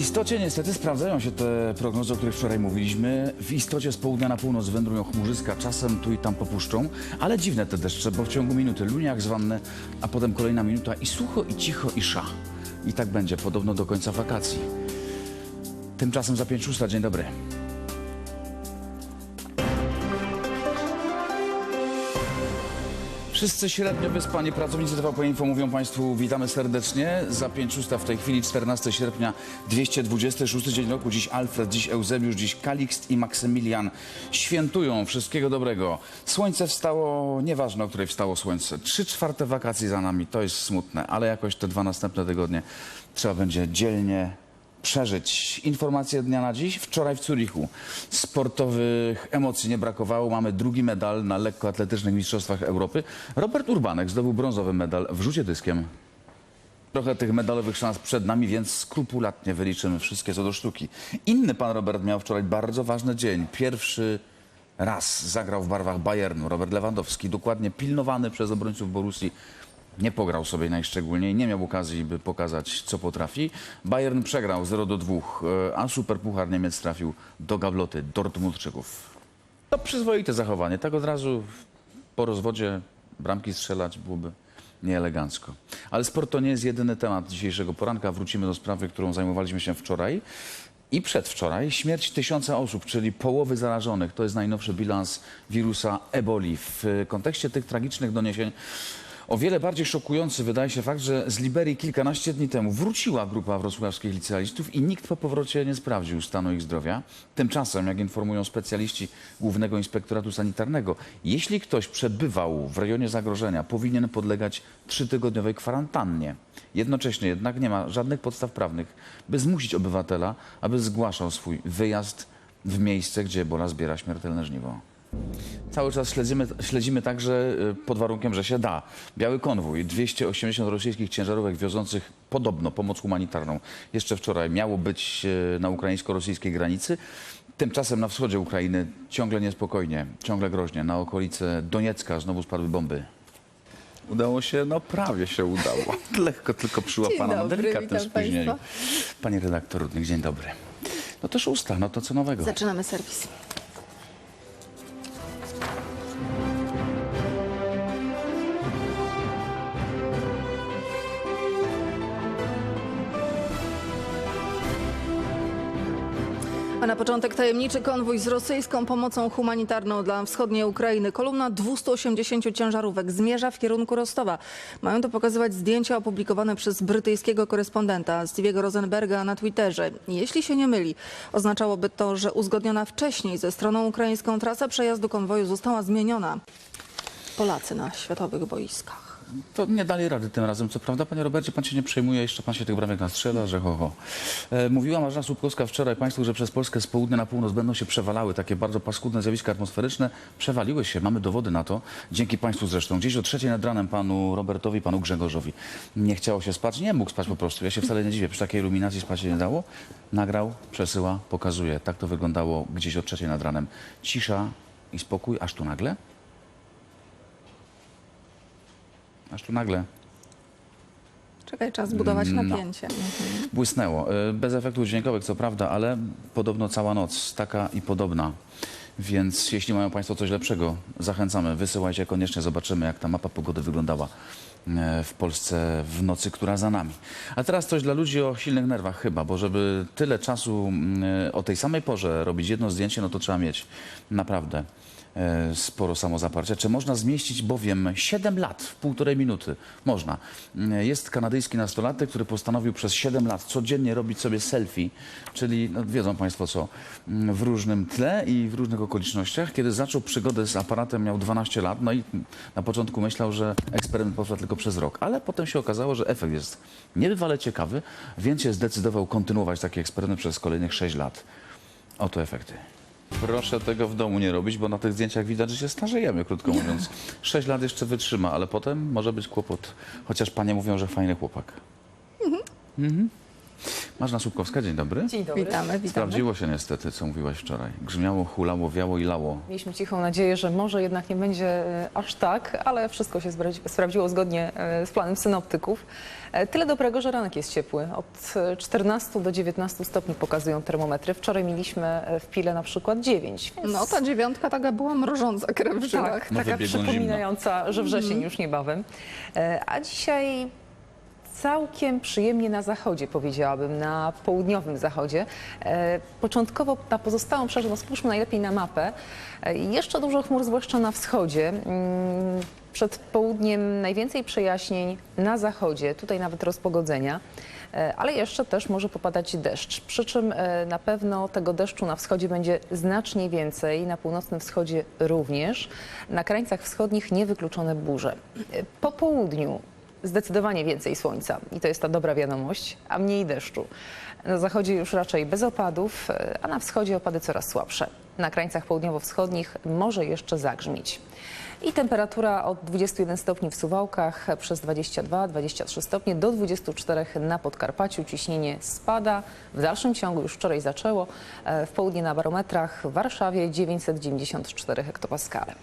istocie niestety sprawdzają się te prognozy, o których wczoraj mówiliśmy. W istocie z południa na północ wędrują chmurzyska, czasem tu i tam popuszczą, ale dziwne te deszcze, bo w ciągu minuty luniak zwanny, a potem kolejna minuta i sucho, i cicho, i sza. I tak będzie, podobno do końca wakacji. Tymczasem za 5 szósta, dzień dobry. Wszyscy średnio wyspani pracownicy TVP Info mówią Państwu witamy serdecznie. Za 5 ustaw w tej chwili 14 sierpnia 226 dzień roku. Dziś Alfred, dziś Eusebiusz, dziś Kalikst i Maksymilian świętują wszystkiego dobrego. Słońce wstało, nieważne o której wstało słońce. Trzy czwarte wakacji za nami, to jest smutne, ale jakoś te dwa następne tygodnie trzeba będzie dzielnie przeżyć. Informacje dnia na dziś. Wczoraj w Zurichu sportowych emocji nie brakowało. Mamy drugi medal na lekkoatletycznych Mistrzostwach Europy. Robert Urbanek zdobył brązowy medal w rzucie dyskiem. Trochę tych medalowych szans przed nami, więc skrupulatnie wyliczymy wszystkie co do sztuki. Inny pan Robert miał wczoraj bardzo ważny dzień. Pierwszy raz zagrał w barwach Bayernu. Robert Lewandowski, dokładnie pilnowany przez obrońców Borussii, nie pograł sobie najszczególniej, nie miał okazji, by pokazać, co potrafi. Bayern przegrał 0 do 2, e, a Superpuchar Niemiec trafił do gabloty Dortmundczyków. To przyzwoite zachowanie. Tak od razu po rozwodzie bramki strzelać byłoby nieelegancko. Ale sport to nie jest jedyny temat dzisiejszego poranka. Wrócimy do sprawy, którą zajmowaliśmy się wczoraj. I przedwczoraj śmierć tysiąca osób, czyli połowy zarażonych. To jest najnowszy bilans wirusa eboli. W kontekście tych tragicznych doniesień o wiele bardziej szokujący wydaje się fakt, że z Liberii kilkanaście dni temu wróciła grupa wrocławskich licealistów i nikt po powrocie nie sprawdził stanu ich zdrowia. Tymczasem, jak informują specjaliści Głównego Inspektoratu Sanitarnego, jeśli ktoś przebywał w rejonie zagrożenia, powinien podlegać trzytygodniowej kwarantannie. Jednocześnie jednak nie ma żadnych podstaw prawnych, by zmusić obywatela, aby zgłaszał swój wyjazd w miejsce, gdzie ebola zbiera śmiertelne żniwo. Cały czas śledzimy, śledzimy także y, pod warunkiem, że się da. Biały konwój, 280 rosyjskich ciężarówek wiozących podobno pomoc humanitarną. Jeszcze wczoraj miało być y, na ukraińsko-rosyjskiej granicy. Tymczasem na wschodzie Ukrainy ciągle niespokojnie, ciągle groźnie. Na okolice Doniecka znowu spadły bomby. Udało się, no prawie się udało. Lekko tylko przyłapana na dobry, delikatnym witam spóźnieniu. państwa. Panie redaktor Rudnik, dzień dobry. No to szósta, no to co nowego? Zaczynamy serwis. A na początek tajemniczy konwój z rosyjską pomocą humanitarną dla wschodniej Ukrainy. Kolumna 280 ciężarówek zmierza w kierunku Rostowa. Mają to pokazywać zdjęcia opublikowane przez brytyjskiego korespondenta Stevie'ego Rosenberga na Twitterze. Jeśli się nie myli, oznaczałoby to, że uzgodniona wcześniej ze stroną ukraińską trasa przejazdu konwoju została zmieniona. Polacy na światowych boiskach. To nie dali rady tym razem, co prawda. Panie Robercie, pan się nie przejmuje, jeszcze pan się tych bramek nastrzela, że ho, ho. E, mówiła Marzena Słupkowska wczoraj Państwu, że przez Polskę z południa na północ będą się przewalały takie bardzo paskudne zjawiska atmosferyczne. Przewaliły się, mamy dowody na to. Dzięki Państwu zresztą. Gdzieś o trzeciej nad ranem panu Robertowi, panu Grzegorzowi nie chciało się spać. Nie mógł spać po prostu. Ja się wcale nie dziwię. Przy takiej iluminacji spać się nie dało. Nagrał, przesyła, pokazuje. Tak to wyglądało gdzieś o trzeciej nad ranem. Cisza i spokój, aż tu nagle. Aż tu nagle Czekaj, czas zbudować No. napięcie. Mhm. Błysnęło. Y, Bez efektów dźwiękowych, co prawda, ale podobno cała noc taka i podobna. Więc jeśli mają Państwo coś lepszego, zachęcamy. Wysyłajcie koniecznie, zobaczymy, jak ta mapa pogody wyglądała e, w Polsce w nocy, która za nami. A teraz coś dla ludzi o silnych nerwach chyba, bo żeby tyle czasu mm, e, o tej samej porze robić jedno zdjęcie, no to trzeba mieć naprawdę sporo samozaparcia. Czy można zmieścić bowiem 7 lat w półtorej minuty? Można. Mm, Jest kanadyjski nastolatek, który postanowił przez 7 lat codziennie robić sobie selfie, czyli no, wiedzą Państwo co, mm, w różnym tle i w różnych okolicznościach. Kiedy zaczął przygodę z aparatem miał 12 lat, no i na początku myślał, że eksperyment potrwa tylko przez rok, ale potem się okazało, że efekt jest niebywale ciekawy, więc się zdecydował kontynuować taki eksperyment przez kolejnych 6 lat. Oto efekty. Proszę tego w domu nie robić, bo na tych zdjęciach widać, że się starzejemy, krótko mówiąc. Sześć lat jeszcze wytrzyma, ale potem może być kłopot. Chociaż panie mówią, że fajny chłopak. Mhm. Marzna Słupkowska, dzień dobry. Dzień dobry. Witamy, witamy. Sprawdziło się niestety, co mówiłaś wczoraj. Grzmiało, hulało, wiało i lało. Mieliśmy cichą nadzieję, że może jednak nie będzie e, aż tak, ale wszystko się sprawdziło zgodnie e, z planem synoptyków. E, Tyle dobrego, że ranek jest ciepły. Od e, 14 do 19 stopni pokazują termometry. Wczoraj mieliśmy w Pile na przykład 9. Więc No ta dziewiątka taka była mrożąca krew w żyłach. tak, taka przypominająca, że wrzesień Mhm. już niebawem. A dzisiaj całkiem przyjemnie na zachodzie, powiedziałabym, na południowym zachodzie. E, Początkowo na pozostałą przerzę, no spójrzmy najlepiej na mapę. E, Jeszcze dużo chmur, zwłaszcza na wschodzie. Mm, Przed południem najwięcej przejaśnień na zachodzie, tutaj nawet rozpogodzenia. E, Ale jeszcze też może popadać deszcz. Przy czym na pewno tego deszczu na wschodzie będzie znacznie więcej, na północnym wschodzie również. Na krańcach wschodnich niewykluczone burze. Po południu zdecydowanie więcej słońca i to jest ta dobra wiadomość, a mniej deszczu. Na zachodzie już raczej bez opadów, e, a na wschodzie opady coraz słabsze. Na krańcach południowo-wschodnich może jeszcze zagrzmieć. I temperatura od 21 stopni w Suwałkach przez 22-23 stopnie do 24 na Podkarpaciu. Ciśnienie spada. W dalszym ciągu już wczoraj zaczęło. E, W południe na barometrach w Warszawie 994 hektopaskale.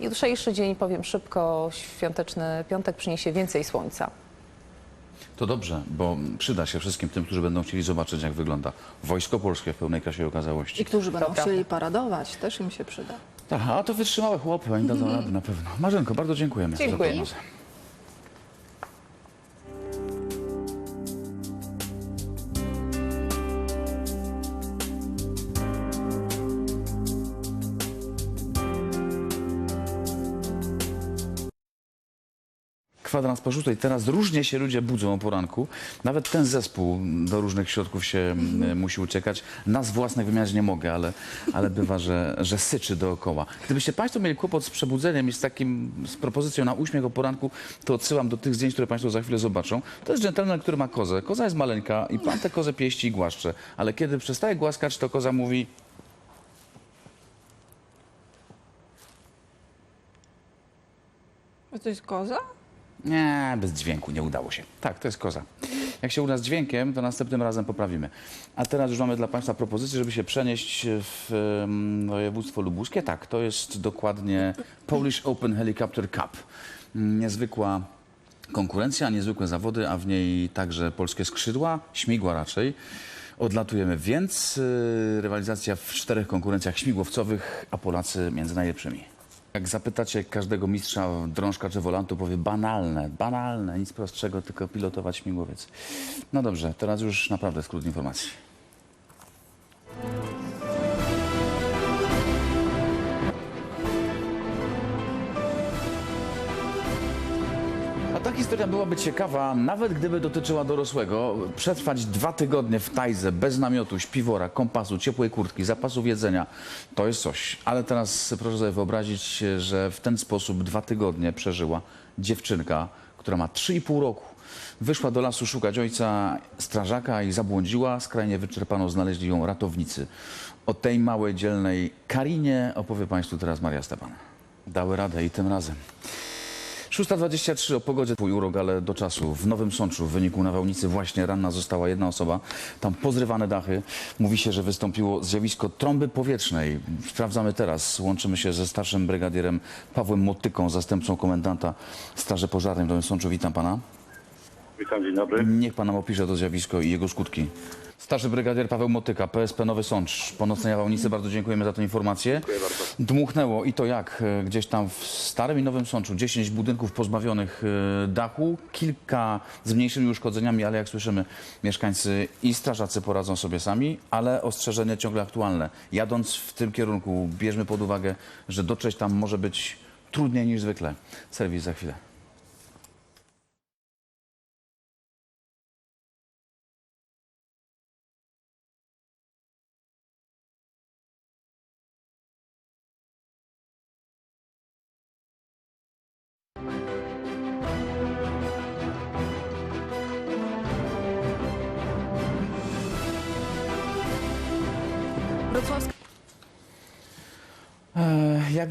Jutrzejszy dzień, powiem szybko, świąteczny piątek przyniesie więcej słońca. To dobrze, bo przyda się wszystkim tym, którzy będą chcieli zobaczyć, jak wygląda Wojsko Polskie w pełnej krasie i I okazałości. którzy będą chcieli paradować, też im się przyda. Tak, a to wytrzymałe chłopy, oni dadzą radę na pewno. Marzenko, bardzo dziękujemy za Dziękuję. prognozę. Kwadrans po szóstej. Teraz różnie się ludzie budzą o poranku. Nawet ten zespół do różnych środków się mm, musi uciekać. Nas własnych wymiarze nie mogę, ale, ale bywa, że, że syczy dookoła. Gdybyście Państwo mieli kłopot z przebudzeniem i z takim, z propozycją na uśmiech o poranku, to odsyłam do tych zdjęć, które Państwo za chwilę zobaczą. To jest dżentelmen, który ma kozę. Koza jest maleńka i Pan tę kozę pieści i głaszcze. Ale kiedy przestaje głaskać, to koza mówi... To jest koza? Nie, bez dźwięku, nie udało się. Tak, to jest koza. Jak się uda z dźwiękiem, to następnym razem poprawimy. A teraz już mamy dla Państwa propozycję, żeby się przenieść w województwo lubuskie. Tak, to jest dokładnie Polish Open Helicopter Cup. Niezwykła konkurencja, niezwykłe zawody, a w niej także polskie skrzydła, śmigła raczej. Odlatujemy więc. y, Rywalizacja w czterech konkurencjach śmigłowcowych, a Polacy między najlepszymi. Jak zapytacie każdego mistrza drążka czy wolantu, powie banalne, banalne, nic prostszego, tylko pilotować śmigłowiec. No dobrze, teraz już naprawdę skrót informacji. Historia byłaby ciekawa, nawet gdyby dotyczyła dorosłego. Przetrwać dwa tygodnie w tajze, bez namiotu, śpiwora, kompasu, ciepłej kurtki, zapasów jedzenia, to jest coś. Ale teraz proszę sobie wyobrazić, że w ten sposób dwa tygodnie przeżyła dziewczynka, która ma 3,5 roku. Wyszła do lasu szukać ojca strażaka i zabłądziła. Skrajnie wyczerpaną znaleźli ją ratownicy. O tej małej, dzielnej Karinie opowie Państwu teraz Maria Stepan. Dały radę i tym razem. 6.23 o pogodzie twój urok, ale do czasu. W Nowym Sączu w wyniku nawałnicy właśnie ranna została jedna osoba. Tam pozrywane dachy. Mówi się, że wystąpiło zjawisko trąby powietrznej. Sprawdzamy teraz. Łączymy się ze starszym brygadierem Pawłem Motyką, zastępcą komendanta Straży Pożarnej w Nowym Sączu. Witam pana. Witam, dzień dobry. Niech pan nam opisze to zjawisko i jego skutki. Starszy brygadier Paweł Motyka, PSP Nowy Sącz. Po nocnej nawałnicy bardzo dziękujemy za tę informację. Dziękuję bardzo. Dmuchnęło i to jak? E, Gdzieś tam w Starym i Nowym Sączu 10 budynków pozbawionych e, dachu, kilka z mniejszymi uszkodzeniami, ale jak słyszymy, mieszkańcy i strażacy poradzą sobie sami, ale ostrzeżenie ciągle aktualne. Jadąc w tym kierunku, bierzmy pod uwagę, że dotrzeć tam może być trudniej niż zwykle. Serwis za chwilę.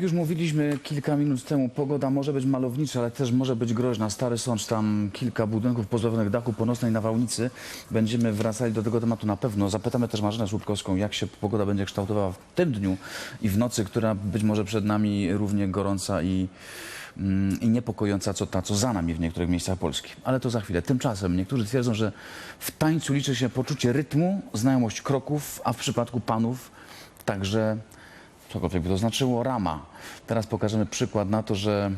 Już mówiliśmy kilka minut temu, pogoda może być malownicza, ale też może być groźna. Stary Sącz, tam kilka budynków pozbawionych dachu po nocnej nawałnicy. Będziemy wracali do tego tematu na pewno. Zapytamy też Marzenę Słupkowską, jak się pogoda będzie kształtowała w tym dniu i w nocy, która być może przed nami równie gorąca i, mm, i niepokojąca, co ta, co za nami w niektórych miejscach Polski. Ale to za chwilę. Tymczasem niektórzy twierdzą, że w tańcu liczy się poczucie rytmu, znajomość kroków, a w przypadku panów także cokolwiek by to znaczyło, rama. Teraz pokażemy przykład na to, że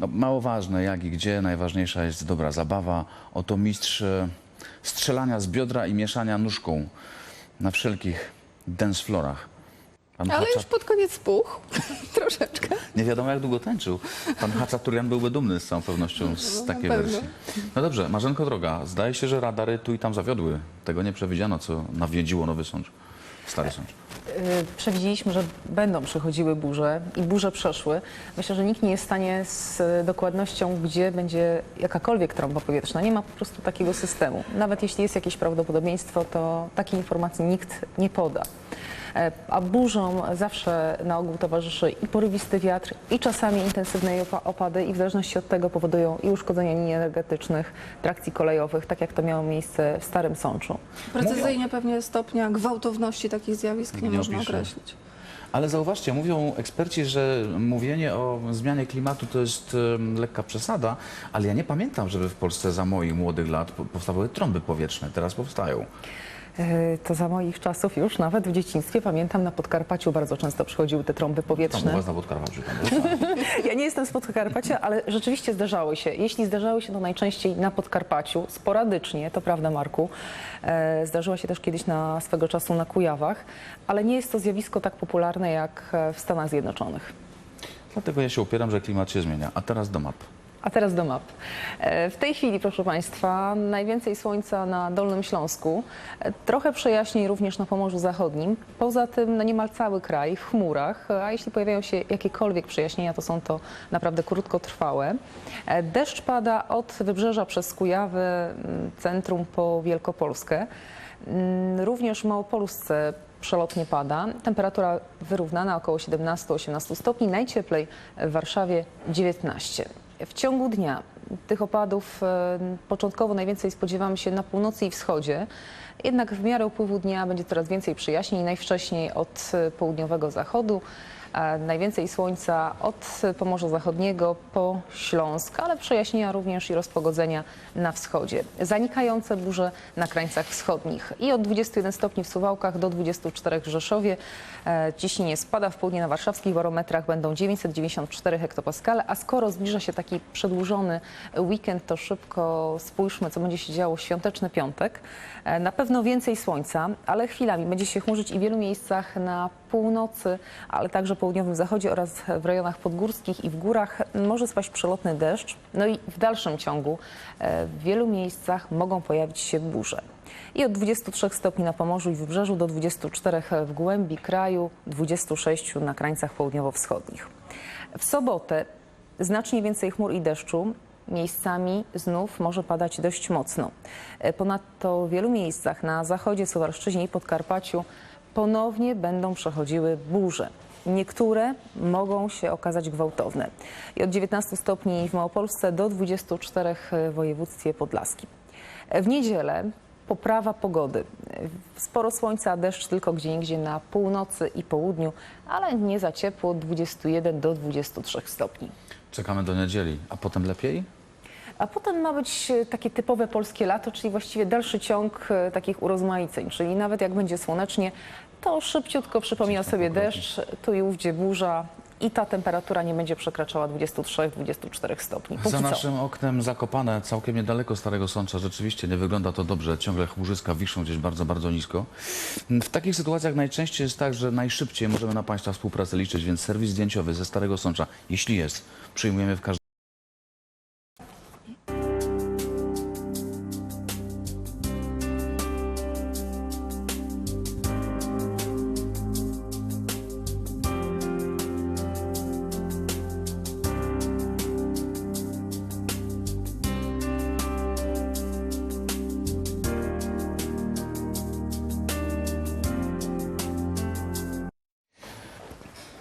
no, mało ważne jak i gdzie, najważniejsza jest dobra zabawa. Oto mistrz e, strzelania z biodra i mieszania nóżką na wszelkich dance floorach. Pan Ale już pod koniec spuch, troszeczkę. nie wiadomo jak długo tańczył. Pan Haczaturian byłby dumny z całą pewnością z No, na takiej pewno. wersji. No dobrze, Marzenko droga, zdaje się, że radary tu i tam zawiodły. Tego nie przewidziano, co nawiedziło Nowy Sącz, Stary Sącz. Y, Przewidzieliśmy, że będą przychodziły burze i burze przeszły. Myślę, że nikt nie jest w stanie z dokładnością, gdzie będzie jakakolwiek trąba powietrzna. Nie ma po prostu takiego systemu. Nawet jeśli jest jakieś prawdopodobieństwo, to takiej informacji nikt nie poda. E, A burzom zawsze na ogół towarzyszy i porywisty wiatr, i czasami intensywne opa- opady, i w zależności od tego powodują i uszkodzenia linii energetycznych, trakcji kolejowych, tak jak to miało miejsce w Starym Sączu. Precyzyjnie pewnie stopnia gwałtowności takich zjawisk nie, Nie można opiszę. określić. Ale zauważcie, mówią eksperci, że mówienie o zmianie klimatu to jest lekka przesada, ale ja nie pamiętam, żeby w Polsce za moich młodych lat po- powstawały trąby powietrzne. Teraz powstają. E, To za moich czasów już, nawet w dzieciństwie, pamiętam, na Podkarpaciu bardzo często przychodziły te trąby Tam u powietrzne. was na Podkarpaciu. Tam Ja nie jestem z Podkarpacia, ale rzeczywiście zdarzały się. Jeśli zdarzały się, to najczęściej na Podkarpaciu, sporadycznie, to prawda Marku. E, Zdarzyła się też kiedyś na swego czasu na Kujawach, ale nie jest to zjawisko tak popularne jak e, w Stanach Zjednoczonych. Dlatego ja się upieram, że klimat się zmienia. A teraz do map. A teraz do map. E, W tej chwili, proszę Państwa, najwięcej słońca na Dolnym Śląsku, e, trochę przejaśnień również na Pomorzu Zachodnim. Poza tym no niemal cały kraj w chmurach, a jeśli pojawiają się jakiekolwiek przejaśnienia, to są to naprawdę krótkotrwałe. E, Deszcz pada od wybrzeża przez Kujawy, centrum po Wielkopolskę. Mm, Również w Małopolsce przelotnie pada. Temperatura wyrównana około 17-18 stopni, najcieplej w Warszawie 19. W ciągu dnia tych opadów e, początkowo najwięcej spodziewamy się na północy i wschodzie. Jednak w miarę upływu dnia będzie coraz więcej przyjaźni, najwcześniej od e, południowego zachodu. E, Najwięcej słońca od Pomorza Zachodniego po Śląsk, ale przejaśnienia również i rozpogodzenia na wschodzie. Zanikające burze na krańcach wschodnich i od 21 stopni w Suwałkach do 24 w Rzeszowie. E, Ciśnienie spada w południe na warszawskich barometrach będą 994 hektopaskale, a skoro zbliża się taki przedłużony weekend, to szybko spójrzmy, co będzie się działo w świąteczny piątek. E, Na pewno więcej słońca, ale chwilami będzie się chmurzyć i w wielu miejscach na północy, ale także południowym zachodzie oraz w rejonach podgórskich i w górach może spaść przelotny deszcz. No i w dalszym ciągu e, w wielu miejscach mogą pojawić się burze. I od 23 stopni na Pomorzu i Wybrzeżu do 24 w głębi kraju, 26 na krańcach południowo-wschodnich. W sobotę znacznie więcej chmur i deszczu. Miejscami znów może padać dość mocno. E, Ponadto w wielu miejscach na zachodzie, Suwalszczyźnie i Podkarpaciu ponownie będą przechodziły burze. Niektóre mogą się okazać gwałtowne. I od 19 stopni w Małopolsce do 24 w województwie podlaskim. W niedzielę poprawa pogody. Sporo słońca, deszcz tylko gdzieniegdzie na północy i południu, ale nie za ciepło, 21 do 23 stopni. Czekamy do niedzieli. A potem lepiej? A potem ma być e, takie typowe polskie lato, czyli właściwie dalszy ciąg e, takich urozmaiceń, czyli nawet jak będzie słonecznie, to szybciutko przypomina sobie deszcz, tu i ówdzie burza i ta temperatura nie będzie przekraczała 23-24 stopni. Póki Za co. naszym oknem Zakopane, całkiem niedaleko Starego Sącza. Rzeczywiście nie wygląda to dobrze. Ciągle chmurzyska wiszą gdzieś bardzo, bardzo nisko. W takich sytuacjach najczęściej jest tak, że najszybciej możemy na Państwa współpracę liczyć, więc serwis zdjęciowy ze Starego Sącza, jeśli jest, przyjmujemy w każdym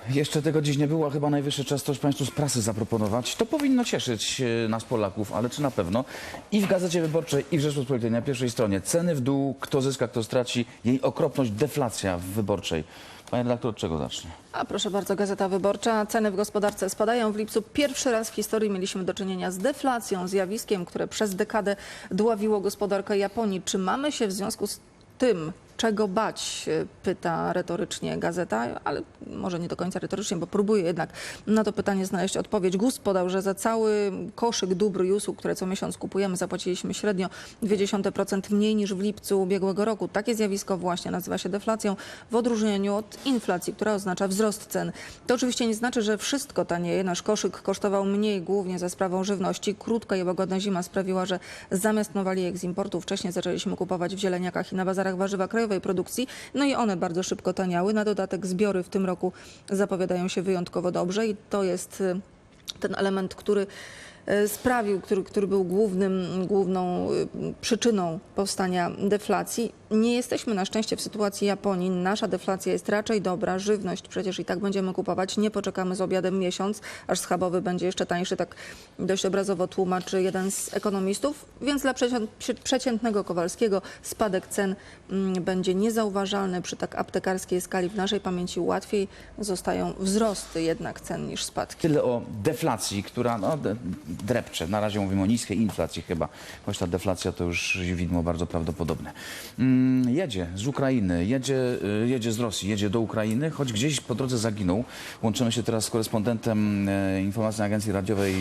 Jeszcze tego dziś nie było, chyba najwyższy czas coś Państwu z prasy zaproponować. To powinno cieszyć e, nas Polaków, ale czy na pewno? I w Gazecie Wyborczej, i w Rzeczpospolitej na pierwszej stronie ceny w dół, kto zyska, kto straci, jej okropność, deflacja w Wyborczej. Panie redaktor, od czego zacznie? A proszę bardzo, Gazeta Wyborcza. Ceny w gospodarce spadają. W lipcu pierwszy raz w historii mieliśmy do czynienia z deflacją, zjawiskiem, które przez dekadę dławiło gospodarkę Japonii. Czy mamy się w związku z tym czego bać, e, pyta retorycznie gazeta, ale może nie do końca retorycznie, bo próbuje jednak na to pytanie znaleźć odpowiedź. GUS podał, że za cały koszyk dóbr i usług, które co miesiąc kupujemy, zapłaciliśmy średnio 0,2% mniej niż w lipcu ubiegłego roku. Takie zjawisko właśnie nazywa się deflacją w odróżnieniu od inflacji, która oznacza wzrost cen. To oczywiście nie znaczy, że wszystko tanieje. Nasz koszyk kosztował mniej głównie za sprawą żywności. Krótka i łagodna zima sprawiła, że zamiast nowaliek z importu wcześniej zaczęliśmy kupować w zieleniakach i na bazarach warzywa krajowej produkcji. No i one bardzo szybko taniały. Na dodatek zbiory w tym roku zapowiadają się wyjątkowo dobrze i to jest y, ten element, który y, sprawił, który, który był głównym, główną y, przyczyną powstania deflacji. Nie jesteśmy na szczęście w sytuacji Japonii. Nasza deflacja jest raczej dobra. Żywność przecież i tak będziemy kupować. Nie poczekamy z obiadem miesiąc, aż schabowy będzie jeszcze tańszy. Tak dość obrazowo tłumaczy jeden z ekonomistów. Więc dla przeciętnego Kowalskiego spadek cen będzie niezauważalny. Przy tak aptekarskiej skali w naszej pamięci łatwiej zostają wzrosty jednak cen niż spadki. Tyle o deflacji, która no, drepcze. Na razie mówimy o niskiej inflacji chyba, choć ta deflacja to już widmo bardzo prawdopodobne. Mm, jedzie z Ukrainy, jedzie, y, jedzie z Rosji, jedzie do Ukrainy, choć gdzieś po drodze zaginął. Łączymy się teraz z korespondentem e, informacyjnej agencji radiowej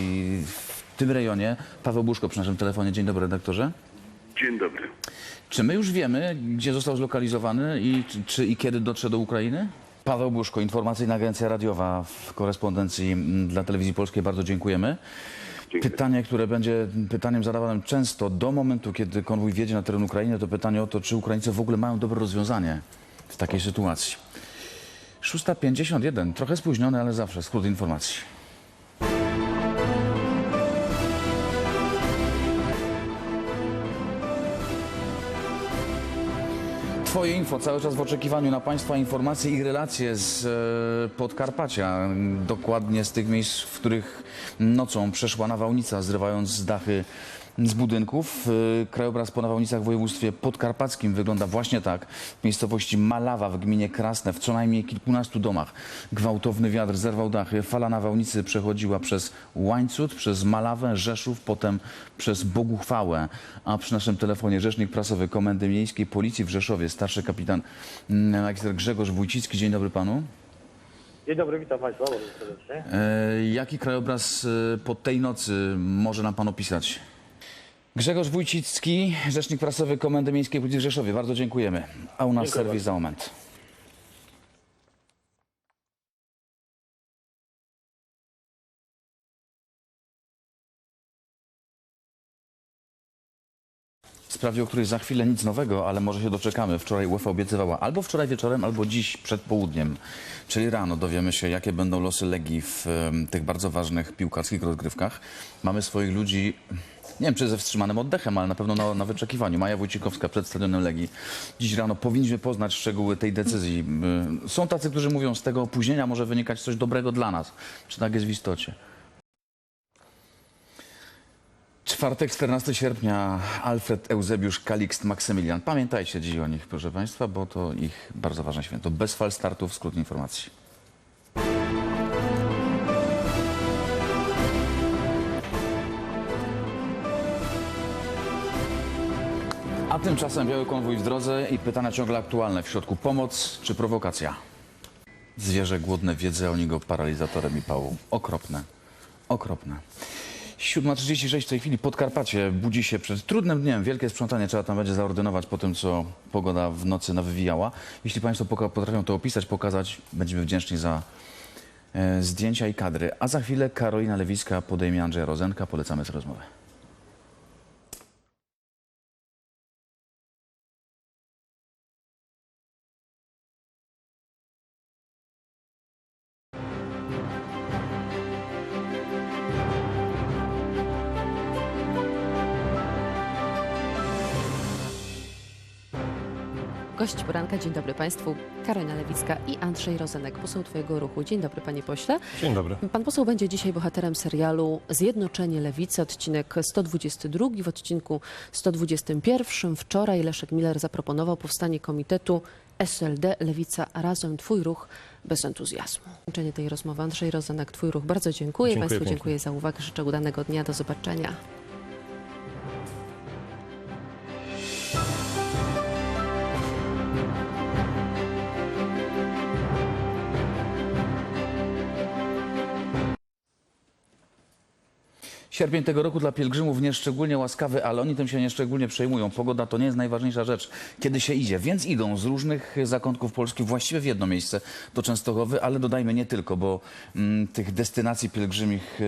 w tym rejonie, Paweł Buszko przy naszym telefonie. Dzień dobry redaktorze. Dzień dobry. Czy my już wiemy, gdzie został zlokalizowany i czy, czy i kiedy dotrze do Ukrainy? Paweł Buszko, informacyjna agencja radiowa w korespondencji mm, dla telewizji polskiej. Bardzo dziękujemy. Dziękuję. Pytanie, które będzie pytaniem zadawanym często do momentu, kiedy konwój wjedzie na teren Ukrainy, to pytanie o to, czy Ukraińcy w ogóle mają dobre rozwiązanie w takiej sytuacji. 6.51, trochę spóźnione, ale zawsze skrót informacji. Twoje info cały czas w oczekiwaniu na Państwa informacje i relacje z e, Podkarpacia. Dokładnie z tych miejsc, w których nocą przeszła nawałnica, zrywając z dachy z budynków. E, Krajobraz po nawałnicach w województwie podkarpackim wygląda właśnie tak. W miejscowości Malawa w gminie Krasne w co najmniej kilkunastu domach gwałtowny wiatr zerwał dachy. Fala nawałnicy przechodziła przez Łańcut, przez Malawę, Rzeszów, potem przez Boguchwałę. A przy naszym telefonie rzecznik prasowy Komendy Miejskiej Policji w Rzeszowie, starszy kapitan mm, magister Grzegorz Wójcicki. Dzień dobry panu. Dzień dobry, witam Państwa bardzo serdecznie. E, jaki krajobraz e, po tej nocy może nam pan opisać? Grzegorz Wójcicki, rzecznik prasowy Komendy Miejskiej Policji w Rzeszowie. Bardzo dziękujemy. A u nas Dziękuję serwis za moment. Sprawie, o której za chwilę nic nowego, ale może się doczekamy. Wczoraj UEFA obiecywała albo wczoraj wieczorem, albo dziś przed południem, czyli rano dowiemy się, jakie będą losy Legii w em, tych bardzo ważnych piłkarskich rozgrywkach. Mamy swoich ludzi, nie wiem czy ze wstrzymanym oddechem, ale na pewno na, na wyczekiwaniu. Maja Wójcikowska przed stadionem Legii. Dziś rano powinniśmy poznać szczegóły tej decyzji. Y, Są tacy, którzy mówią, z tego opóźnienia może wynikać coś dobrego dla nas. Czy tak jest w istocie? Czwartek, 14 sierpnia, Alfred Eusebiusz Kalikst Maksymilian. Pamiętajcie dziś o nich, proszę Państwa, bo to ich bardzo ważne święto. Bez fal startów, skrót informacji. Tymczasem biały konwój w drodze i pytania ciągle aktualne. W środku pomoc czy prowokacja? Zwierzę głodne wiedzy, a oni go paralizatorem i pałą. Okropne. Okropne. 7.36 w tej chwili Podkarpacie budzi się przed trudnym dniem. Wielkie sprzątanie trzeba tam będzie zaordynować po tym, co pogoda w nocy nawywijała. Jeśli Państwo potrafią to opisać, pokazać, będziemy wdzięczni za e, zdjęcia i kadry. A za chwilę Karolina Lewiska podejmie Andrzeja Rozenka. Polecamy tę rozmowę. Gość poranka, dzień dobry Państwu. Karolina Lewicka i Andrzej Rozenek, poseł Twojego ruchu. Dzień dobry Panie Pośle. Dzień dobry. Pan poseł będzie dzisiaj bohaterem serialu Zjednoczenie Lewicy, odcinek 122. W odcinku 121 wczoraj Leszek Miller zaproponował powstanie komitetu SLD Lewica Razem Twój Ruch bez entuzjazmu. Kończenie tej rozmowy. Andrzej Rozenek, Twój Ruch. Bardzo dziękuję. Dziękuję Państwu pięknie. dziękuję za uwagę. Życzę udanego dnia. Do zobaczenia. Sierpień tego roku dla pielgrzymów nieszczególnie łaskawy, ale oni tym się nieszczególnie przejmują. Pogoda to nie jest najważniejsza rzecz, kiedy się idzie. Więc idą z różnych zakątków Polski właściwie w jedno miejsce, do Częstochowy, ale dodajmy nie tylko, bo mm, tych destynacji pielgrzymich,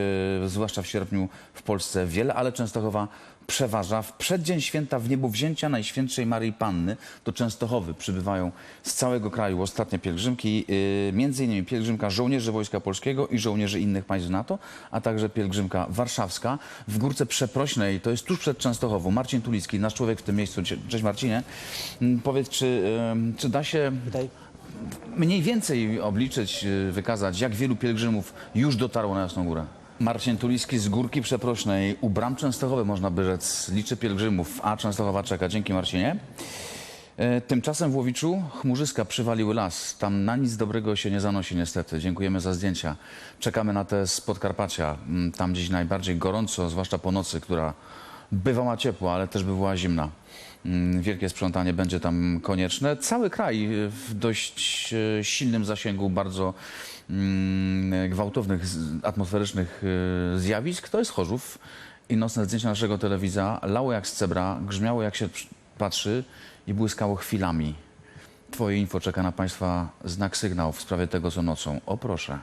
e, zwłaszcza w sierpniu w Polsce wiele, ale Częstochowa przeważa. W przeddzień święta w niebo wzięcia Najświętszej Maryi Panny do Częstochowy przybywają z całego kraju ostatnie pielgrzymki, yy, między innymi pielgrzymka żołnierzy Wojska Polskiego i żołnierzy innych państw NATO, a także pielgrzymka warszawska. W Górce Przeprośnej, to jest tuż przed Częstochową, Marcin Tulicki, nasz człowiek w tym miejscu. Cześć Marcinie. Mm, Powiedz, czy, yy, czy da się mniej więcej obliczyć, yy, wykazać, jak wielu pielgrzymów już dotarło na Jasną Górę? Marcin Tulicki z Górki Przeprośnej u bram Częstochowy, można by rzec, liczy pielgrzymów, a Częstochowa czeka. Dzięki Marcinie. E, Tymczasem w Łowiczu chmurzyska przywaliły las. Tam na nic dobrego się nie zanosi niestety. Dziękujemy za zdjęcia. Czekamy na te z Podkarpacia. Mm, Tam gdzieś najbardziej gorąco, zwłaszcza po nocy, która bywała ciepła, ale też bywała zimna. Mm, Wielkie sprzątanie będzie tam konieczne. Cały kraj w dość e, silnym zasięgu bardzo mm, gwałtownych, atmosferycznych e, zjawisk. To jest Chorzów i nocne zdjęcia naszego telewizora lało jak z cebra, grzmiało jak się patrzy i błyskało chwilami. Twoje info czeka na Państwa znak sygnał w sprawie tego, co nocą. O proszę.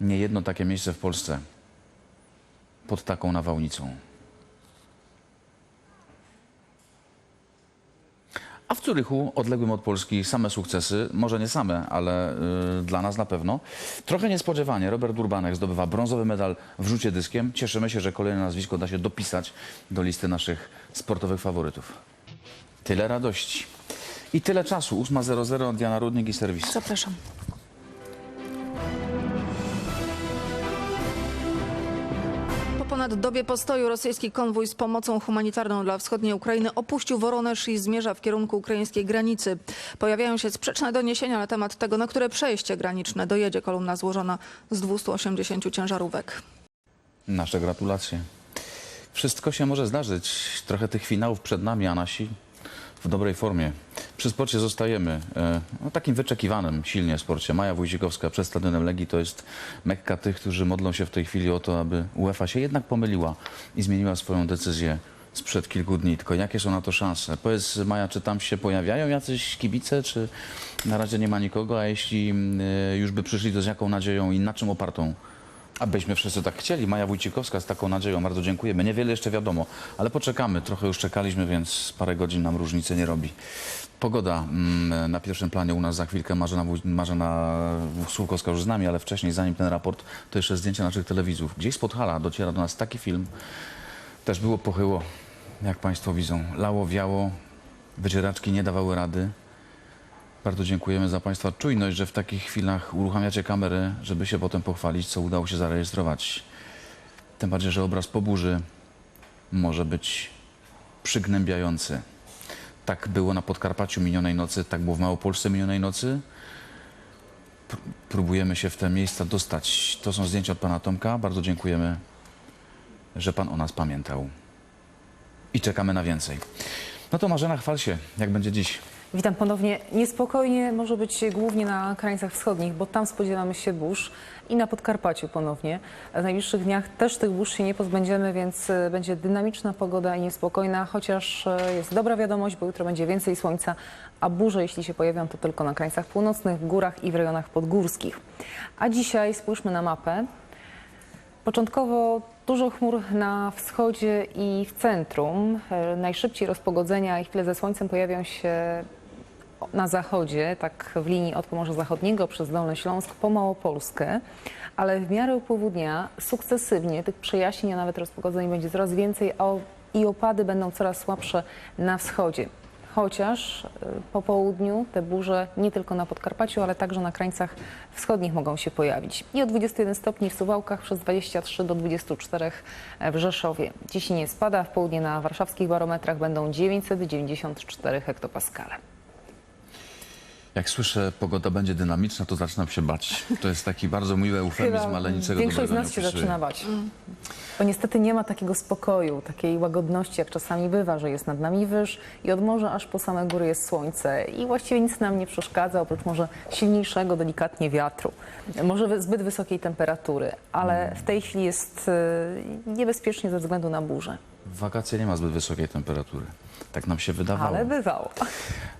Nie jedno takie miejsce w Polsce pod taką nawałnicą. A w Curychu, odległym od Polski, same sukcesy, może nie same, ale y, dla nas na pewno. Trochę niespodziewanie Robert Urbanek zdobywa brązowy medal w rzucie dyskiem. Cieszymy się, że kolejne nazwisko da się dopisać do listy naszych sportowych faworytów. Tyle radości. I tyle czasu. 8.00 Diana Rudnik i serwis. Zapraszam. Ponad dobie postoju rosyjski konwój z pomocą humanitarną dla wschodniej Ukrainy opuścił Woronesz i zmierza w kierunku ukraińskiej granicy. Pojawiają się sprzeczne doniesienia na temat tego, na które przejście graniczne dojedzie kolumna złożona z 280 ciężarówek. Nasze gratulacje. Wszystko się może zdarzyć. Trochę tych finałów przed nami, a nasi w dobrej formie. Przy sporcie zostajemy. E, no, takim wyczekiwanym silnie sporcie. Maja Wójcikowska przed stadionem Legii to jest mekka tych, którzy modlą się w tej chwili o to, aby UEFA się jednak pomyliła i zmieniła swoją decyzję sprzed kilku dni. Tylko jakie są na to szanse? Powiedz Maja, czy tam się pojawiają jacyś kibice, czy na razie nie ma nikogo, a jeśli mm, e, już by przyszli, to z jaką nadzieją i na czym opartą? Abyśmy wszyscy tak chcieli. Maja Wójcikowska z taką nadzieją. Bardzo dziękujemy. Niewiele jeszcze wiadomo, ale poczekamy. Trochę już czekaliśmy, więc parę godzin nam różnicy nie robi. Pogoda mm, na pierwszym planie u nas za chwilkę. Marzena, Marzena Słukowska już z nami, ale wcześniej, zanim ten raport, to jeszcze zdjęcia naszych telewizów. Gdzieś z Podhala dociera do nas taki film. Też było pochyło, jak Państwo widzą. Lało, wiało, wycieraczki nie dawały rady. Bardzo dziękujemy za Państwa czujność, że w takich chwilach uruchamiacie kamery, żeby się potem pochwalić, co udało się zarejestrować. Tym bardziej, że obraz po burzy może być przygnębiający. Tak było na Podkarpaciu minionej nocy, tak było w Małopolsce minionej nocy. Pr- Próbujemy się w te miejsca dostać. To są zdjęcia od Pana Tomka. Bardzo dziękujemy, że Pan o nas pamiętał. I czekamy na więcej. No to Marzena, chwal się, jak będzie dziś. Witam ponownie. Niespokojnie może być głównie na krańcach wschodnich, bo tam spodziewamy się burz i na Podkarpaciu ponownie. W najbliższych dniach też tych burz się nie pozbędziemy, więc e, będzie dynamiczna pogoda i niespokojna, chociaż e, jest dobra wiadomość, bo jutro będzie więcej słońca, a burze, jeśli się pojawią, to tylko na krańcach północnych, w górach i w rejonach podgórskich. A dzisiaj spójrzmy na mapę. Początkowo dużo chmur na wschodzie i w centrum. E, Najszybciej rozpogodzenia i chwile ze słońcem pojawią się na zachodzie, tak w linii od Pomorza Zachodniego przez Dolny Śląsk po Małopolskę, ale w miarę upływu dnia sukcesywnie tych przejaśnień, a nawet rozpogodzeń będzie coraz więcej, a i opady będą coraz słabsze na wschodzie. Chociaż y, po południu te burze nie tylko na Podkarpaciu, ale także na krańcach wschodnich mogą się pojawić. I o 21 stopni w Suwałkach przez 23 do 24 w Rzeszowie. Dziś nie spada, w południe na warszawskich barometrach będą 994 hektopaskale. Jak słyszę, pogoda będzie dynamiczna, to zaczynam się bać. To jest taki bardzo miły eufemizm, ale niczego większość z dobrego nas nie się opisuje. zaczyna bać. Bo niestety nie ma takiego spokoju, takiej łagodności, jak czasami bywa, że jest nad nami wyż i od morza aż po same góry jest słońce i właściwie nic nam nie przeszkadza, oprócz może silniejszego delikatnie wiatru, może wy- zbyt wysokiej temperatury, ale w tej chwili jest e, niebezpiecznie ze względu na burzę. W wakacje nie ma zbyt wysokiej temperatury. Tak nam się wydawało. Ale bywało.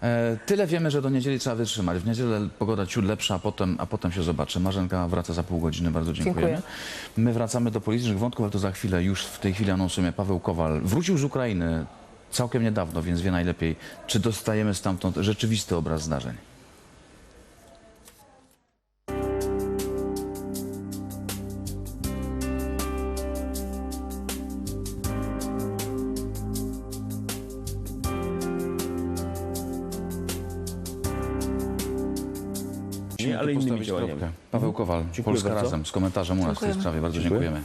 E, tyle wiemy, że do niedzieli trzeba wytrzymać. W niedzielę pogoda ciut lepsza, a potem, a potem się zobaczy. Marzenka wraca za pół godziny, bardzo dziękujemy. Dziękuję. My wracamy do politycznych wątków, ale to za chwilę. Już w tej chwili anonsujemy Paweł Kowal. Wrócił z Ukrainy całkiem niedawno, więc wie najlepiej, czy dostajemy stamtąd rzeczywisty obraz zdarzeń. Ale innymi działaniami. Paweł Kowal, Dziękuję Polska bardzo. Razem, z komentarzem u nas w tej sprawie. Bardzo dziękujemy.